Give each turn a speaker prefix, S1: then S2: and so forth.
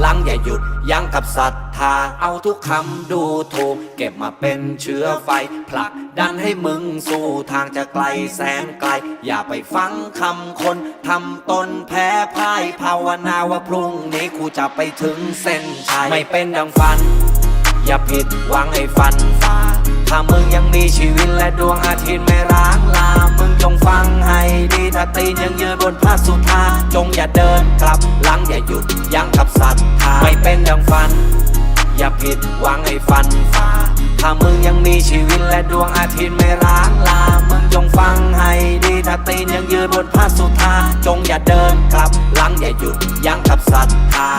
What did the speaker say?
S1: หลังอย่าหยุดยั้งกับศรัทธา เอาทุกคำดูถูก เก็บมาเป็นเชื้อไฟ ผลักดันให้มึงสู่ทางจะไกลแสนไกล อย่าไปฟังคำคนทำตนแพ้พ่ายภาวนาว่าพรุ่งนี้กูจะไปถึงเส้นชัยไม่เป็นดังฝัน อย่าผิดหวังให้ฟันฝ่าถ้ามึงยังมีชีวิตและดวงอาทิตย์ไม่ ให้ดีถ้าตีนยังยืนบนพระสุธาจงอย่าเดินกลับหลังอย่าหยุดยั้งกับศรัทธาไม่เป็นดังฝัน อย่าผิดหวังให้ฟันฝ่าถ้ามึงยังมีชีวิตและดวงอาทิตย์ไม่ร้างลามึงจงฟังให้ดีถ้าตีนยังยืนบนพระสุธาจงอย่าเดินกลับหลังอย่าหยุดยั้งกับศรัทธา